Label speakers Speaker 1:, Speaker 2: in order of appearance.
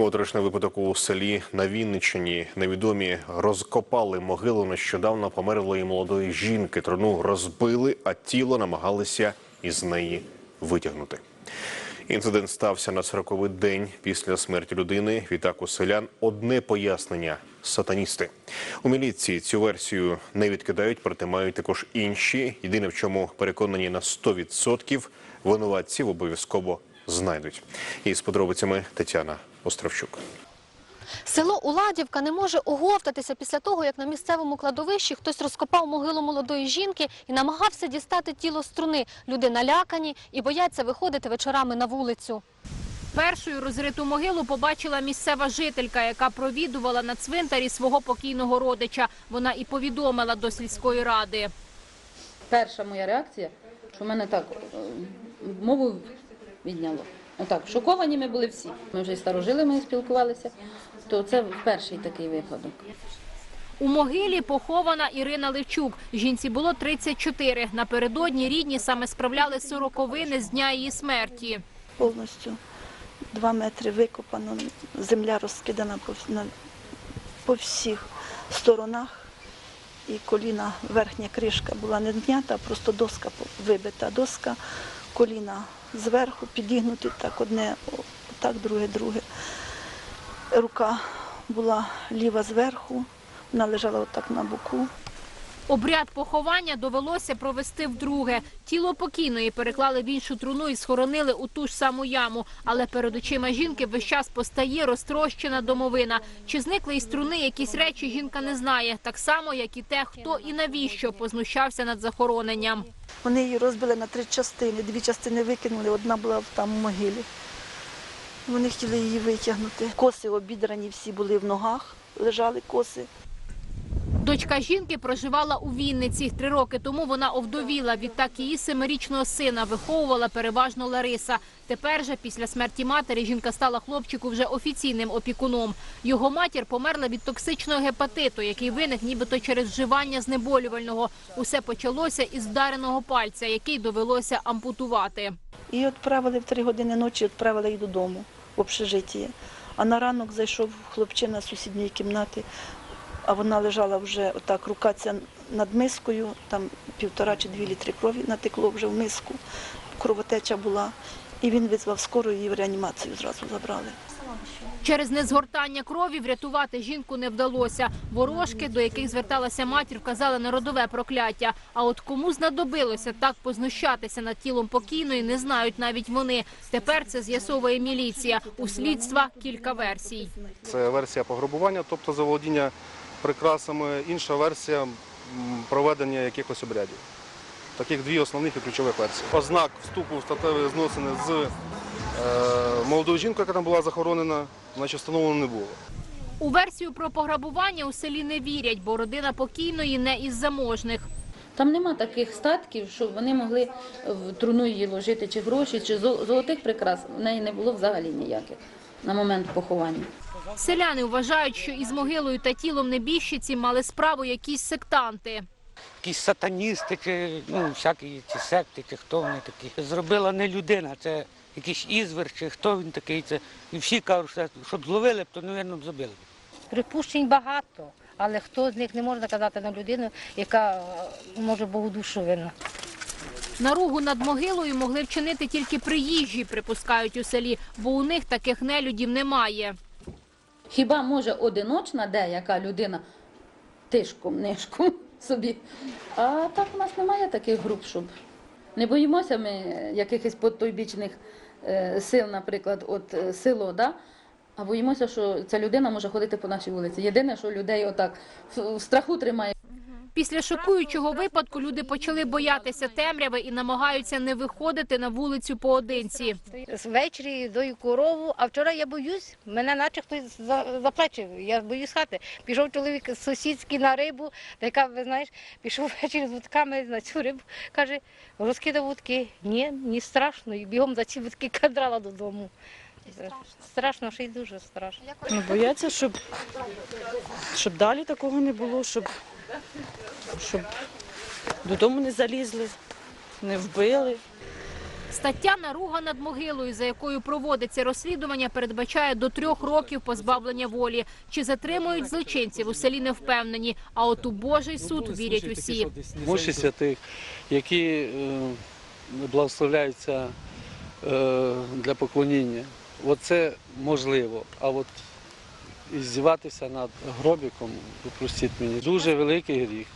Speaker 1: Моторошний випадок у селі на Вінниччині. Невідомі розкопали могилу нещодавно померлої молодої жінки. Труну розбили, а тіло намагалися із неї витягнути. Інцидент стався на 40-й день після смерті людини. Відтак у селян одне пояснення сатаністи. У міліції цю версію не відкидають, проте мають також інші. Єдине, в чому переконані на 100% винуватців обов'язково знайдуть. І з подробицями Тетяна Островчук.
Speaker 2: Село Уладівка не може оговтатися після того, як на місцевому кладовищі хтось розкопав могилу молодої жінки і намагався дістати тіло з труни. Люди налякані і бояться виходити вечорами на вулицю.
Speaker 3: Першою розриту могилу побачила місцева жителька, яка провідувала на цвинтарі свого покійного родича. Вона і повідомила до сільської ради.
Speaker 4: перша моя реакція, що в мене так е, мову відняло. Отак, шоковані ми були всі. Ми вже і старожилами спілкувалися, то це перший такий випадок.
Speaker 3: У могилі похована Ірина Левчук. Жінці було 34. Напередодні рідні саме справляли сороковини з дня її смерті.
Speaker 5: повністю два метри викопано, земля розкидана по, на, по всіх сторонах. І коліна, верхня кришка була не знята, а просто доска вибита доска, коліна зверху підігнуті, так одне, так, друге, друге. Рука була ліва зверху, вона лежала отак на боку.
Speaker 3: Обряд поховання довелося провести вдруге. Тіло покійної переклали в іншу труну і схоронили у ту ж саму яму. Але перед очима жінки весь час постає розтрощена домовина. Чи зникли із труни якісь речі, жінка не знає. Так само, як і те, хто і навіщо познущався над захороненням.
Speaker 5: Вони її розбили на три частини, дві частини викинули, одна була там в могилі. Вони хотіли її витягнути. Коси обідрані всі були в ногах, лежали коси.
Speaker 3: Дочка жінки проживала у Вінниці. Три роки тому вона овдовіла. Відтак її семирічного сина виховувала переважно Лариса. Тепер же, після смерті матері, жінка стала хлопчику вже офіційним опікуном. Його матір померла від токсичного гепатиту, який виник нібито через вживання знеболювального. Усе почалося із вдареного пальця, який довелося ампутувати.
Speaker 5: І відправили в три години ночі, відправили її додому, в общежиття. А на ранок зайшов хлопчина з сусідньої кімнати, а вона лежала вже отак, рука ця над мискою, там півтора чи дві літри крові натекло вже в миску, кровотеча була. І він визвав скору, її в реанімацію зразу забрали.
Speaker 3: Через незгортання крові врятувати жінку не вдалося. Ворожки, до яких зверталася матір, вказали на родове прокляття. А от кому знадобилося так познущатися над тілом покійної, не знають навіть вони. Тепер це з'ясовує міліція. У слідства кілька версій.
Speaker 6: Це версія пограбування, тобто заволодіння прикрасами. Інша версія проведення якихось обрядів. Таких дві основних і ключових версій. Ознак вступу в статеві зносини з е, молодою жінкою, яка там була захоронена, значить встановлено не було.
Speaker 3: У версію про пограбування у селі не вірять, бо родина покійної не із заможних.
Speaker 4: Там нема таких статків, щоб вони могли в труну її ложити, чи гроші, чи зо- золотих прикрас. В неї не було взагалі ніяких на момент поховання.
Speaker 3: Селяни вважають, що із могилою та тілом небіжчиці мали справу якісь сектанти.
Speaker 7: якісь сатаністи, чи ну, всякі ці секти, чи хто вони такі. Зробила не людина, це якийсь ізвер, чи хто він такий. Це. І всі кажуть, що щоб зловили то, мабуть, забили б.
Speaker 8: Припущень багато, але хто з них не можна казати на людину, яка е, може Богу душу винна.
Speaker 3: Наругу над могилою могли вчинити тільки приїжджі, припускають у селі, бо у них таких нелюдів немає.
Speaker 4: Хіба може одиночна деяка людина тишком, нишком собі. А так у нас немає таких груп, щоб не боїмося ми якихось потойбічних е, сил, наприклад, от е, село, да? а боїмося, що ця людина може ходити по нашій вулиці. Єдине, що людей отак в в страху тримає.
Speaker 3: Після шокуючого випадку люди почали боятися темряви і намагаються не виходити на вулицю поодинці.
Speaker 8: Ввечері дою корову, а вчора я боюсь, мене наче хтось за, за я боюсь хати. Пішов чоловік сусідський на рибу, та яка, ви знаєш, пішов ввечері з вудками на цю рибу, каже, розкидав вудки. Ні, не страшно, і бігом за ці вудки кадрала додому. Страшно, ще й дуже страшно.
Speaker 9: Ну, бояться, щоб, щоб далі такого не було, щоб, щоб додому не залізли, не вбили.
Speaker 3: Стаття «Наруга над могилою», за якою проводиться розслідування, передбачає до трьох років позбавлення волі. Чи затримують злочинців у селі не впевнені, а от у Божий суд вірять усі.
Speaker 10: Мощі святих, які е, благословляються е, для поклоніння. Оце можливо. А от іздіватися над гробіком, попростіть простіть мені, дуже великий гріх.